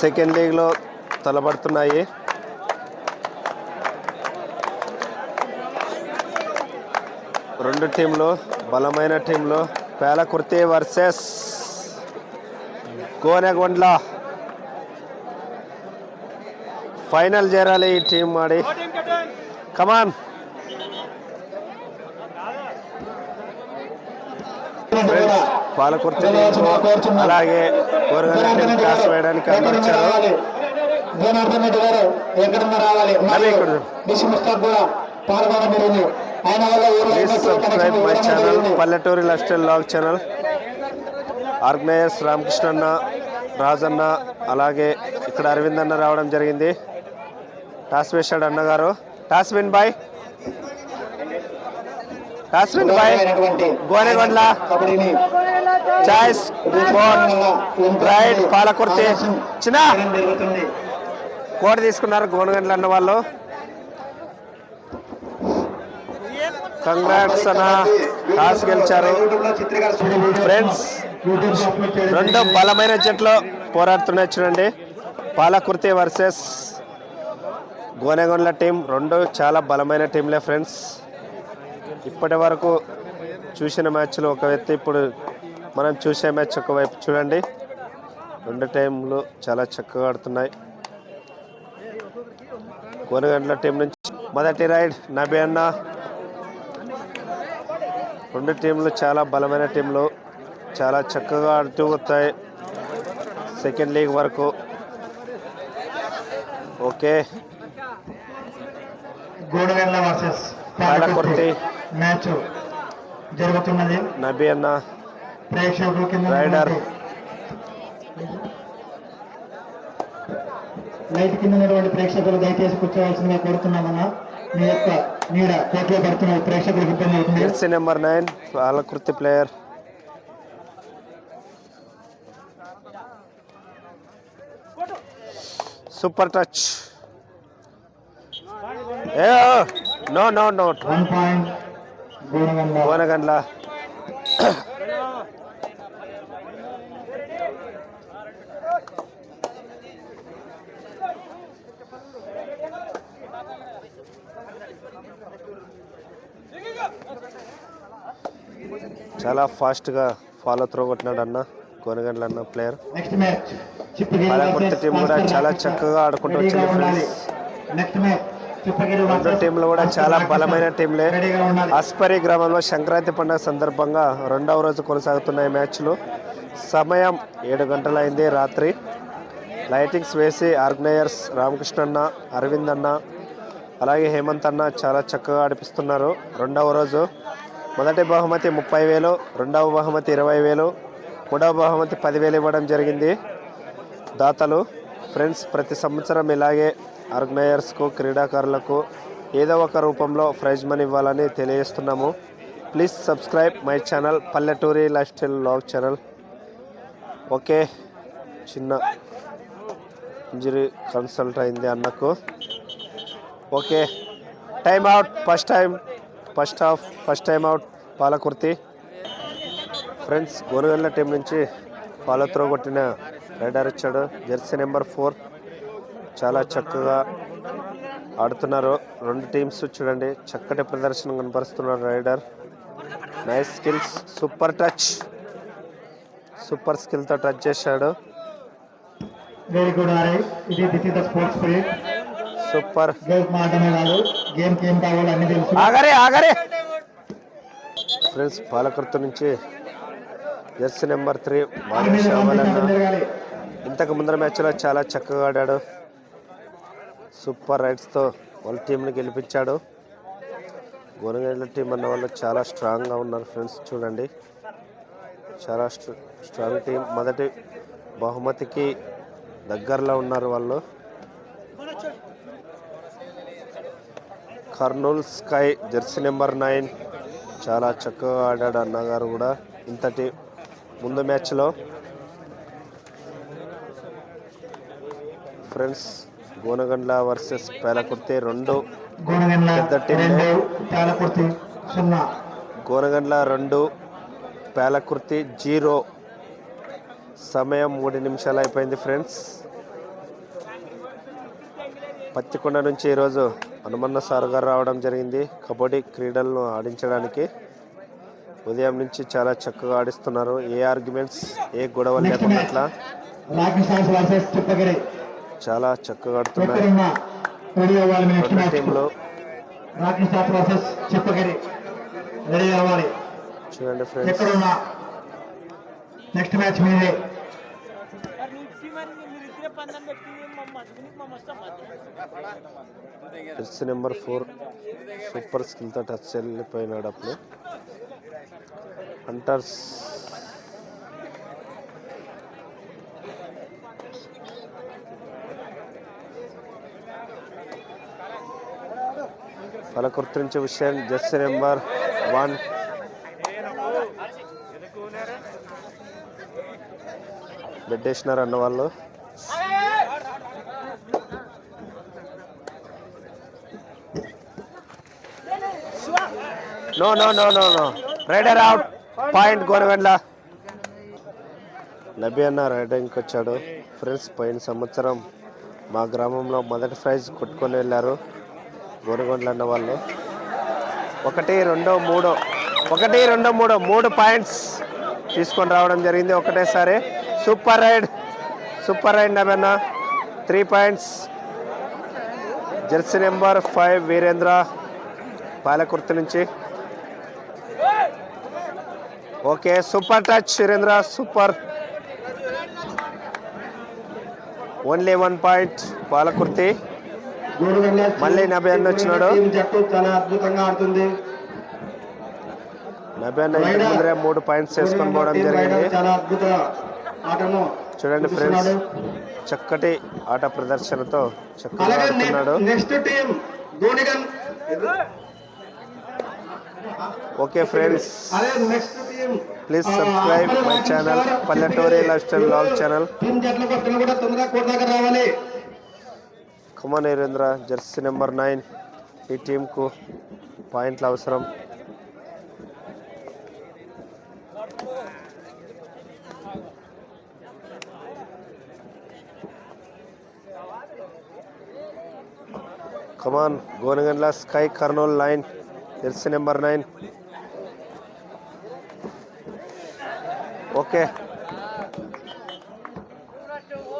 Second లీగ్లో తలబడుతున్నాయి రెండు టీంలు బలమైన టీంలు పేలకుర్తి వర్సెస్ గోనెగొండ్ల ఫైనల్ చేరాలి ఈ team Audi. Come on. Friends Palakurthi అలాగే కూరగాయల టీం క్లాస్ వేయడానికి అందరూ జనార్దన్ రెడ్డి గారు ఎక్కడన్నా రావాలి. కూడా పాల్గొనడం జరిగింది. ఆయన వల్ల సబ్స్క్రైబ్ మై ఛానల్. పల్లెటూరి life style vlog channel. Organisers Ramakrishna Rajanna అలాగే ఇక్కడ అరవింద్ అన్న రావడం జరిగింది. టాస్ వేశాడు అన్నగారు. Toss win by win by. Gonegondla choice. Court right Palakurthi. చిన్న. కోట తీసుకున్నారు గోనగండ్ల అన్న వాళ్ళు. కంగ్రాట్స్ అన్న. టాస్ గెలిచారు. ఫ్రెండ్స్ రెండు బలమైన జట్లు పోరాడుతున్నాయి చూడండి. పాలకుర్తి వర్సెస్ గోనెగొండ్ల టీం రెండు చాలా బలమైన టీంలే ఫ్రెండ్స్ ఇప్పటి వరకు చూసిన మ్యాచ్లు ఒక వ్యక్తి ఇప్పుడు మనం చూసే మ్యాచ్ ఒకవైపు చూడండి. రెండు టైంలు చాలా చక్కగా ఆడుతున్నాయి. గోనెగండ్ల టీం నుంచి మొదటి రైడ్ నబీ అన్న. రెండు టీంలు చాలా బలమైన టీంలు చాలా చక్కగా ఆడుతూ వస్తాయి. సెకండ్ లీగ్ వరకు. Okay. Gonegondla versus Palakurthi. Match జరుగుతున్నది. నబీ అన్న ప్రేక్షకుల కింద రైడర్. లైట్ కింద ఉన్నటువంటి ప్రేక్షకులు దయచేసి కూర్చోవలసిందిగా కోరుతున్నామన్నా మీ యొక్క నీడ కోట్లో పడుతున్న ప్రేక్షకులకు ఇబ్బంది అవుతుంది. Number nine Palakurthi player. Super touch. ఏ no no no. One point Gonegondla చాలా ఫాస్ట్గా ఫాలో త్రో కొట్టినాడు అన్న గోనగండ్ల అన్న ప్లేయర్. చిప్పగిరి పాలకుర్తి టీం కూడా చాలా చక్కగా ఆడుకుంటూ వచ్చింది ఫ్రెండ్స్. Next match. చిప్పగిరి రెండు టీంలు కూడా చాలా బలమైన టీంలే అస్పరి గ్రామంలో సంక్రాంతి పండుగ సందర్భంగా రెండవ రోజు కొనసాగుతున్న ఈ మ్యాచ్లు. సమయం ఏడు గంటలైంది రాత్రి. లైటింగ్స్ వేసి ఆర్గనైజర్స్ రామకృష్ణ అన్న అరవింద్ అన్న అలాగే హేమంత్ అన్న చాలా చక్కగా ఆడిపిస్తున్నారు. రెండవ రోజు మొదటి బహుమతి ముప్పై వేలు రెండవ బహుమతి ఇరవై వేలు మూడవ బహుమతి పదివేలు ఇవ్వడం జరిగింది. దాతలు ఫ్రెండ్స్ ప్రతి సంవత్సరం ఇలాగే ఆర్గనైజర్స్కు క్రీడాకారులకు ఏదో ఒక రూపంలో ప్రైజ్ మనీ ఇవ్వాలని తెలియజేస్తున్నాము. ప్లీజ్ సబ్స్క్రైబ్ మై ఛానల్ పల్లెటూరి life style vlog channel. Okay చిన్న ఇంజరీ కన్సల్ట్ అయింది అన్నకు. Okay time out first time first half first time out Palakurthi. Friends గోరుగల్ల team నుంచి పాలత్రో త్రో కొట్టిన రైడర్ ఇచ్చాడు జెర్సీ నెంబర్ ఫోర్. చాలా చక్కగా ఆడుతున్నారు. రెండు టీమ్స్ చూడండి. చక్కటి ప్రదర్శన కనపరుస్తున్నారు raider. Nice skills super touch super స్కిల్తో touch చేశాడు. వెరీ గుడ్ ఆర్ ఇది this is the sports spirit super game మాత్రమే కాదు గేమ్కి ఏం కావాలో అన్ని తెలుసు. ఆగరే ఆగరే. ఫ్రెండ్స్ పాలకర్త నుంచి జెర్సీ నెంబర్ త్రీ శ్యామలన్న. జరగాలి. ఇంతకు ముందర మ్యాచ్లో చాలా చక్కగా ఆడాడు. సూపర్ రైడ్స్తో వాళ్ళ టీంని గెలిపించాడు. గోనగండ్ల టీం అన్న వాళ్ళు చాలా స్ట్రాంగ్గా ఉన్నారు ఫ్రెండ్స్ చూడండి. చాలా స్ట్రాంగ్ టీం మొదటి బహుమతికి దగ్గరలో ఉన్నారు వాళ్ళు. Kurnool sky jersey number nine. చాలా చక్కగా ఆడాడు అన్నగారు కూడా ఇంతటి ముందు మ్యాచ్లో ఫ్రెండ్స్ గోనగండ్ల వర్సెస్ పేలకుర్తి రెండు. గోనగండ్ల రెండు పేలకుర్తి జీరో. సమయం మూడు నిమిషాలు అయిపోయింది ఫ్రెండ్స్. పత్తికొండ నుంచి ఈరోజు హనుమన్న సార్ గారు రావడం జరిగింది. కబడ్డీ క్రీడలను ఆడించడానికి ఉదయం నుంచి చాలా చక్కగా ఆడిస్తున్నారు. ఏ ఆర్గ్యుమెంట్స్ ఏ గొడవలు లేకుండా చాలా చక్కగా ఆడుతున్నారు రెడీ టీంలు చూడండి ఫ్రెండ్స్ నెక్స్ట్ మ్యాచ్ మీదే. నెంబర్ ఫోర్ సూపర్ స్కిల్తో టచ్ వెళ్ళిపోయినాడు అప్పుడు. హంటర్స్ పలకృతించే విషయం జెర్సీ నెంబర్ వన్. బెడ్డేసినారు అన్న వాళ్ళు. No no no no no raider out point Gonegondla Nabi అన్న రైడింగ్కి వచ్చాడు ఫ్రెండ్స్ పోయిన సంవత్సరం మా గ్రామంలో మొదటి ప్రైజ్ కొట్టుకొని వెళ్ళారు. గోనగొండ్ల అన్న వాళ్ళు. ఒకటి రెండో మూడో ఒకటి రెండో మూడో మూడు పాయింట్స్ తీసుకొని రావడం జరిగింది ఒకటేసారి. Super raid super raid Nabi three points. Jersey number five Virendra Palakurthi నుంచి. Okay super touch Virendra super. Only one point Palakurthi. మళ్ళీ నబీ అన్న వచ్చినాడు. చాలా అద్భుతంగా ఆడుతుంది. అన్న ముందరే మూడు పాయింట్స్ వేసుకొని పోవడం జరిగింది. చూడండి ఫ్రెండ్స్. చక్కటి ఆట ప్రదర్శనతో చక్కగా ఆడుతున్నాడు. Okay friends please subscribe my channel పల్లెటూరి life style vlog channel team జట్లకు వస్తున్నా కూడా తొందరగా కోట దగ్గర రావాలి Kumar Virendra jersey number nine ఈ టీంకు పాయింట్లు అవసరం come on Gonegondla sky Kurnool line jersey number nine okay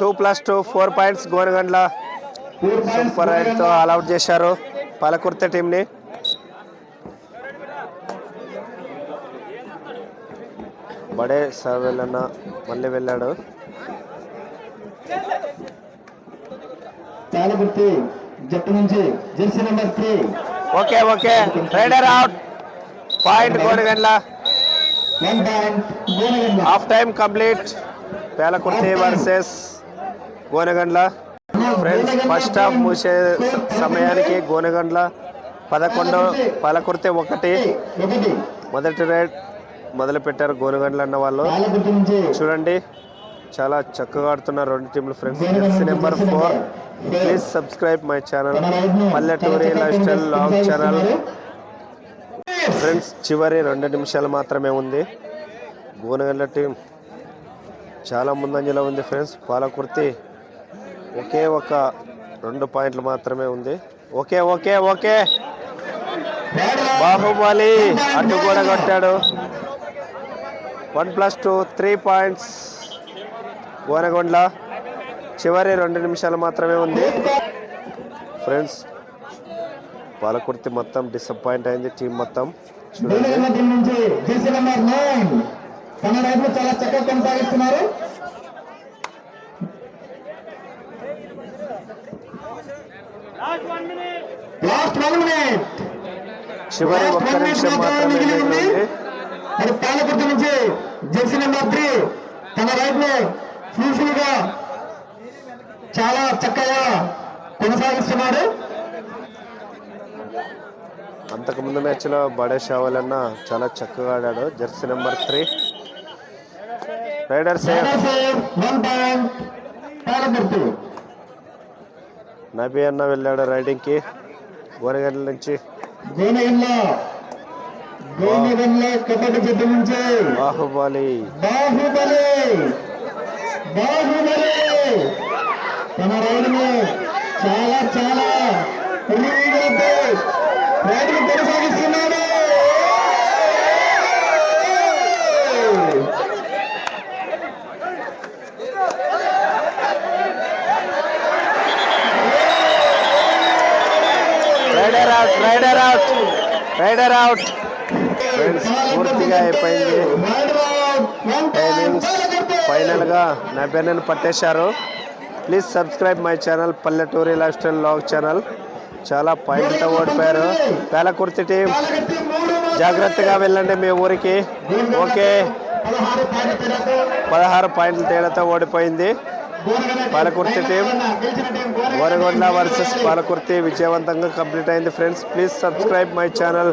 two plus two four points Gonegondla four points super రైడ్తో all out చేశారు పాలకుర్తి టీంని. బడే సార్ వెళ్ళన్న మళ్ళీ వెళ్ళాడు. పాలగుర్తి జట్టు నుంచి jersey number three. Okay okay. Raider out point Gonegondla half time complete Palakurthi versus Gonegondla friends first half మూసే సమయానికి గోనగండ్ల పదకొండు పాలకుర్తి ఒకటి. మొదటి రైడ్ మొదలు పెట్టారు గోనగండ్ల అన్న వాళ్ళు. చూడండి చాలా చక్కగా ఆడుతున్నారు రెండు టీంలు friends number four please subscribe my channel పల్లెటూరి life style vlog channel friends చివరి రెండు నిమిషాలు మాత్రమే ఉంది. గోనగండ్ల టీం చాలా ముందంజలో ఉంది ఫ్రెండ్స్ పాలకుర్తి ఒకే ఒక రెండు పాయింట్లు మాత్రమే ఉంది. ఓకే ఓకే ఓకే బాహుబలి అడ్డు కూడా కొట్టాడు. One plus two three points. Gonegondla చివరి రెండు నిమిషాలు మాత్రమే ఉంది. ఫ్రెండ్స్ పాలకుర్తి మొత్తం డిసప్పాయింట్ అయింది టీం మొత్తం. చూడండి గోనగండ్ల టీం నుంచి జెర్సీ నెంబర్ నైన్ తన రైతులు చాలా చక్కగా కొనసాగిస్తున్నారు లాస్ట్ వన్ మినిట్ చివరి ఒక్క నిమిషం మిగిలి ఉంది. మరి పాలకుర్తి నుంచి జెర్సీ నెంబర్ త్రీ. తన రైట్లో ఫ్యూఫుల్గా చాలా చక్కగా కొనసాగిస్తున్నాడు. అంతకు ముందు మ్యాచ్లో బడే షావల్ అన్న చాలా చక్కగా ఆడాడు. Jersey number three. Raider safe one point Palakurthi Nabi అన్న వెళ్ళాడు రైడింగ్కి. గోనగండ్ల నుంచి. బాహుబలి. బాహుబలి. బాహుబలి. తన రైలును చాలా చాలా. కొనసాగిస్తున్నాడు. Raider out raider out raider out friends పూర్తిగా అయిపోయింది. టైమింగ్స్ ఫైనల్గా నబ్యాన్ని పట్టేశారు. ప్లీజ్ సబ్స్క్రైబ్ మై ఛానల్ పల్లెటూరి లైఫ్ స్టైల్ లాగ్ ఛానల్ చాలా పాయింట్తో ఓడిపోయారు. పేలకుర్తి టీం జాగ్రత్తగా వెళ్ళండి మీ ఊరికి. ఓకే పదహారు పదహారు పాయింట్ల తేడాతో ఓడిపోయింది. పాలకుర్తి టీం వరగొండ వర్సెస్ పాలకుర్తి విజయవంతంగా కంప్లీట్ అయింది. Friends please subscribe my channel.